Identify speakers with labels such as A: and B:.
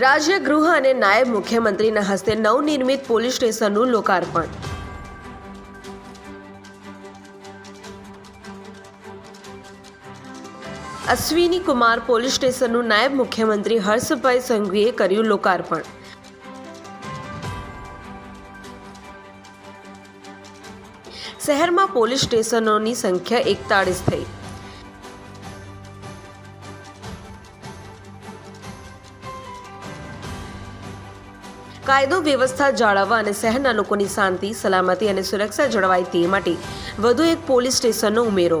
A: રાજ્ય ગૃહ અને નાયબ મુખ્યમંત્રીના હસ્તે નવનિર્મિત પોલીસ સ્ટેશનનું લોકાર્પણ. અશ્વિની કુમાર પોલીસ સ્ટેશનનું નાયબ મુખ્યમંત્રી હર્ષભાઈ સંઘવીએ કર્યું લોકાર્પણ. શહેરમાં પોલીસ સ્ટેશનોની સંખ્યા એકતાળીસ થઈ. કાયદો વ્યવસ્થા જાળવવા અને શહેરના લોકોની શાંતિ, સલામતી અને સુરક્ષા જળવાય તે માટે વધુ એક પોલીસ સ્ટેશનનો ઉમેરો.